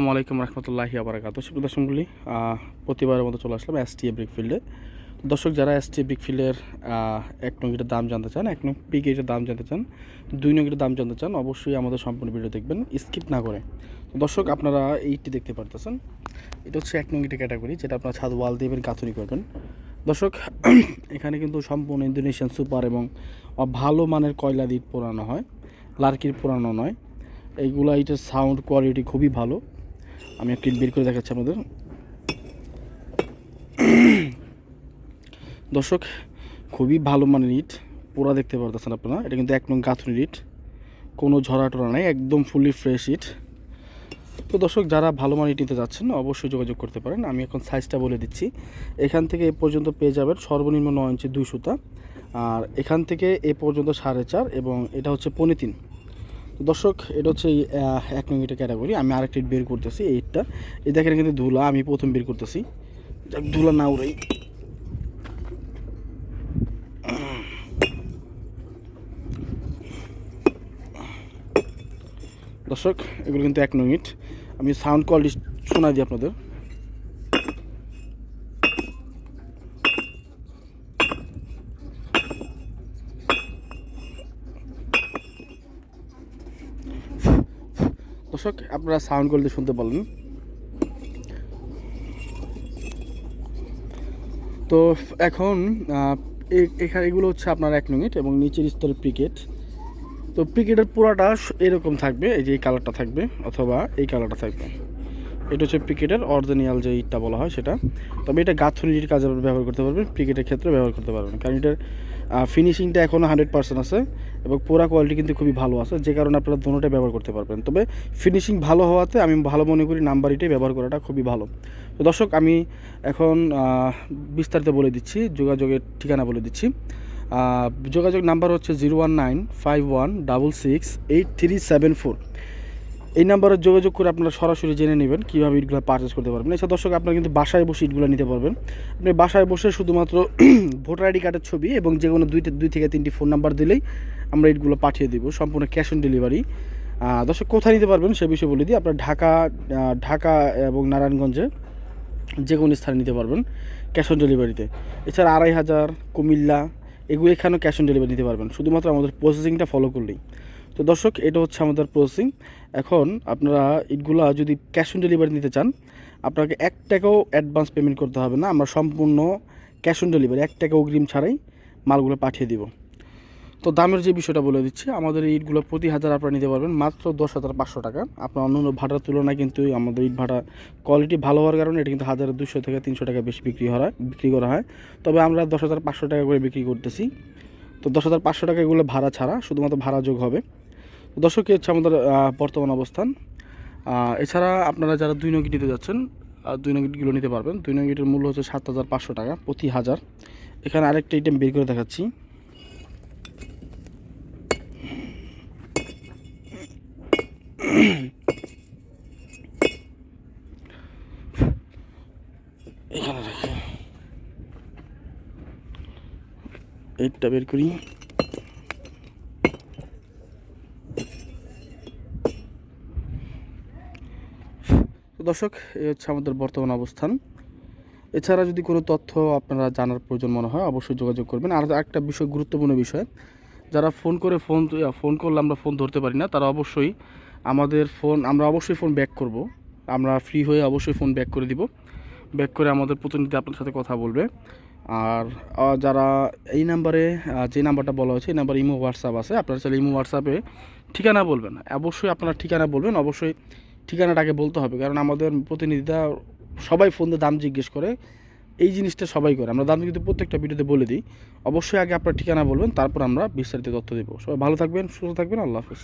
আসসালামু আলাইকুম রহমতুল্লাহি আবরাকাত। সুপ্রিয় দর্শকগুলি প্রতিবারের মতো চলে আসলাম এস টি ব্রিকফিল্ডে দর্শক, যারা এস টি ব্রিকফিল্ডের এক নঙ্গিটার দাম জানতে চান, এক নং পিকেটের দাম জানতে চান, দুই নঙ্গিটার দাম জানতে চান, অবশ্যই আমাদের সম্পূর্ণ ভিডিও দেখবেন, স্কিপ না করে। দর্শক, আপনারা এইটি দেখতে পারতেছেন। এটা হচ্ছে এক নঙ্গিটা ক্যাটাগরি, যেটা আপনার ছাদ ওয়াল দিয়ে এবার করবেন। দর্শক, এখানে কিন্তু সম্পূর্ণ ইন্দোনেশিয়ান সুপার এবং ভালো মানের কয়লা দিয়ে পোড়ানো হয়, লার্কির পোড়ানো নয়। এইগুলো এটার সাউন্ড কোয়ালিটি খুবই ভালো। আমি একটি বের করে দেখাচ্ছি আপনাদের। দর্শক, খুবই ভালো মানের ইট। পোড়া দেখতে পারতেছেন আপনারা। এটা কিন্তু এক নং গাঁথুনির ইট। কোনো ঝরা টরা নাই, একদম ফুলি ফ্রেশ ইট। তো দর্শক, যারা ভালো মানের ইট নিতে যাচ্ছেন, অবশ্যই যোগাযোগ করতে পারেন। আমি এখন সাইজটা বলে দিচ্ছি। এখান থেকে এ পর্যন্ত পেয়ে যাবেন সর্বনিম্ন নয় ইঞ্চি দুই সুতা। আর এখান থেকে এ পর্যন্ত সাড়ে চার এবং এটা হচ্ছে পনে তিন। দর্শক এটা হচ্ছে এক নং এটা ক্যাটাগরি আমি আরেকটি বের করতেছি এইটটা এই দেখেন কিন্তু ধুলা আমি প্রথম বের করতেছি। যাক, ধুলা না উড়াই। দর্শক এগুলো কিন্তু এক নং ইট। আমি সাউন্ড কোয়ালিটি শোনা দিই আপনাদের। দর্শক, আপনারা সাউন্ড কোয়ালিটি শুনতে পারলেন। তো এখন এখানে এগুলো হচ্ছে আপনার এক মিনিট এবং নিচের স্তরের পিকেট তো পিকেটের পুরাটা এরকম থাকবে, এই যে এই কালারটা থাকবে, অথবা এই কালারটা থাকবে। এটা হচ্ছে ক্রিকেটের অরিজিনাল যে ইটটা বলা হয় সেটা। তবে এটা গাঁথুনির কাজে ব্যবহার করতে পারবেন ক্রিকেটের ক্ষেত্রে ব্যবহার করতে পারবেন। কারণ এটার ফিনিশিংটা এখনও হান্ড্রেড পার্সেন্ট আছে এবং পোড়া কোয়ালিটি কিন্তু খুবই ভালো আছে, যে কারণে আপনারা দুটোটাই ব্যবহার করতে পারবেন। তবে ফিনিশিং ভালো হওয়াতে আমি ভালো মনে করি নাম্বার ইটাই ব্যবহার করাটা খুবই ভালো। তো দর্শক, আমি এখন বিস্তারিত বলে দিচ্ছি, যোগাযোগের ঠিকানা বলে দিচ্ছি। যোগাযোগ নাম্বার হচ্ছে zero one nine five one double six eight three seven four এই নাম্বারে যোগাযোগ করে আপনারা সরাসরি জেনে নেবেন কীভাবে ইটগুলো পারচেস করতে পারবেন। এছাড়া দর্শক, আপনারা কিন্তু বাসায় বসে ইটগুলো নিতে পারবেন। আপনি বাসায় বসে শুধুমাত্র ভোটার আইডি কার্ডের ছবি এবং যে কোনো দুইটা দুই থেকে তিনটি ফোন নাম্বার দিলেই আমরা ইটগুলো পাঠিয়ে দিব, সম্পূর্ণ ক্যাশ অন ডেলিভারি দর্শক, কোথায় নিতে পারবেন সে বিষয়ে বলে দিই। আপনার ঢাকা ঢাকা এবং নারায়ণগঞ্জে যে কোনো স্থানে নিতে পারবেন ক্যাশ অন ডেলিভারিতে এছাড়া আড়াই হাজার, কুমিল্লা, এগুলো এখানেও ক্যাশ অন ডেলিভারি নিতে পারবেন। শুধুমাত্র আমাদের প্রসেসিংটা ফলো করলেই। তো দর্শক, এটা হচ্ছে আমাদের প্রসেসিং এখন আপনারা ইটগুলা যদি ক্যাশ অন ডেলিভারি নিতে চান, আপনাকে এক টাকাও অ্যাডভান্স পেমেন্ট করতে হবে না। আমরা সম্পূর্ণ ক্যাশ অন ডেলিভারি এক টাকা অগ্রিম ছাড়াই মালগুলো পাঠিয়ে দিব। তো দামের যে বিষয়টা বলে দিচ্ছি, আমাদের ইটগুলো প্রতি হাজার আপনারা নিতে পারবেন, মাত্র দশ হাজার পাঁচশো টাকা। আপনার অন্য অন্য ভাড়ার তুলনায় কিন্তু আমাদের ইট ভাড়া কোয়ালিটি ভালো হওয়ার কারণে এটা কিন্তু হাজার দুশো থেকে তিনশো টাকা বেশি বিক্রি হয়, বিক্রি করা হয়। তবে আমরা দশ হাজার পাঁচশো টাকা করে বিক্রি করতেছি। তো দশ হাজার পাঁচশো টাকা এগুলো ভাড়া ছাড়া, শুধুমাত্র ভাড়া যোগ হবে। দর্শক হচ্ছে আমাদের বর্তমান অবস্থান। এছাড়া আপনারা যারা দুই নগি নিতে যাচ্ছেন দুই নগিটগুলো নিতে পারবেন। দুই নগিটের মূল্য হচ্ছে সাত হাজার পাঁচশো টাকা, প্রতি হাজার। এখানে আরেকটা আইটেম বের করে দেখাচ্ছি। এখানে এইটটা বের করি তো দর্শক এই হচ্ছে আমাদের বর্তমান অবস্থান। এছাড়া যদি কোনো তথ্য আপনারা জানার প্রয়োজন মনে হয়, অবশ্যই যোগাযোগ করবেন। আর একটা বিষয়, গুরুত্বপূর্ণ বিষয়, যারা ফোন করে ফোন ফোন করলে আমরা ফোন ধরতে পারি না, তারা অবশ্যই আমাদের ফোন, আমরা অবশ্যই ফোন ব্যাক করব। আমরা ফ্রি হয়ে অবশ্যই ফোন ব্যাক করে দিব। ব্যাক করে আমাদের প্রতিনিধি আপনার সাথে কথা বলবে। আর যারা এই নাম্বারে যে নাম্বারটা বলা হয়েছে, এই নাম্বারে ইমো, হোয়াটসঅ্যাপ আছে, আপনারা চাইলে ইমো, হোয়াটসঅ্যাপে ঠিকানা বলবেন। অবশ্যই আপনারা ঠিকানা বলবেন, অবশ্যই ঠিকানাটাকে বলতে হবে, কারণ আমাদের প্রতিনিধিরা সবাই ফোন দিয়ে দাম জিজ্ঞেস করে, এই জিনিসটা সবাই করে। আমরা দাম কিন্তু প্রত্যেকটা ভিডিওতে বলে দিই, অবশ্যই আগে আপনার ঠিকানা বলবেন, তারপর আমরা বিস্তারিত তথ্য দেবো। সবাই ভালো থাকবেন, সুস্থ থাকবেন, আল্লাহ হাফিজ।